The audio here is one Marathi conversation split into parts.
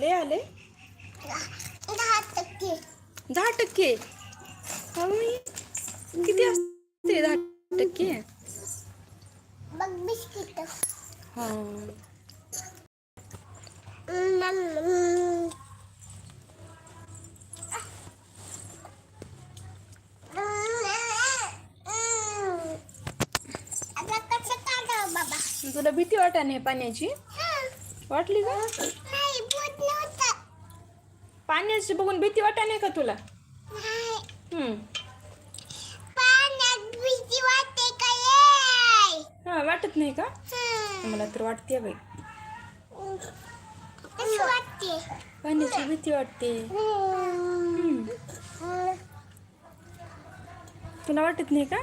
ले आले दहा टक्के दहा टक्के किती असते दहा तुला भीती वाटाने पाण्याची वाटली का पाण्याची बघून भीती वाटा नाही का तुला हा वाटत नाही का मला तर वाटते बाई पाण्याची भीती वाटते तुला वाटत नाही का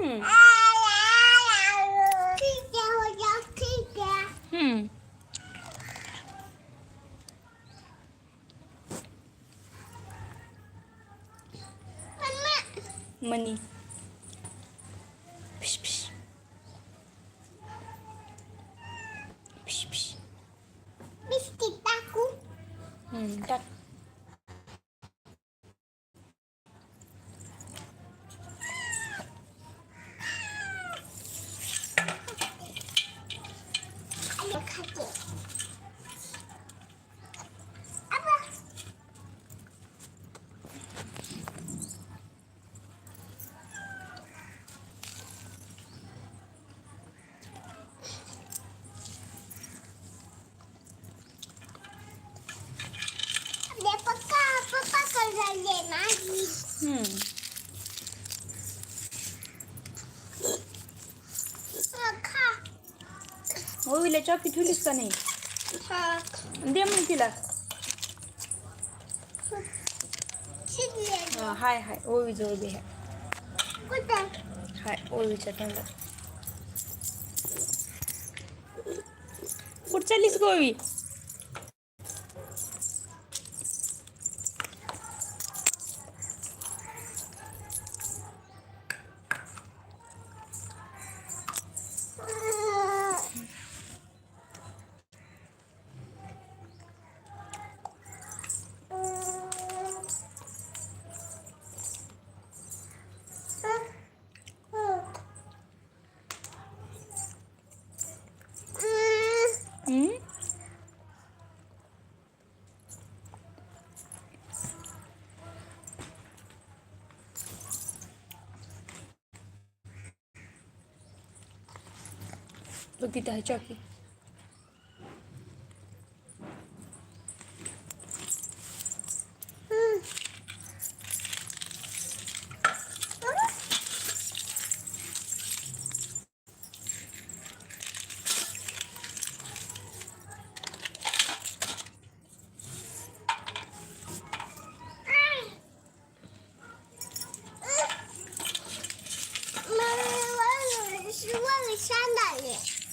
Hmm. Hmm. Money. Pish, pish. Pish, pish. Biscuit aku. Hmm, tak. ओवीला चॉकी ठेवलीस का नाही दे मग तिला हाय हाय ओवी जो बी हाय हाय ओवीच्या तोंडात कुठं चाललीस गोवी 你给它吃吃。嗯。嗯。哎。嗯。妈妈，我怎么是万里山那里？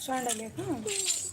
చూడండి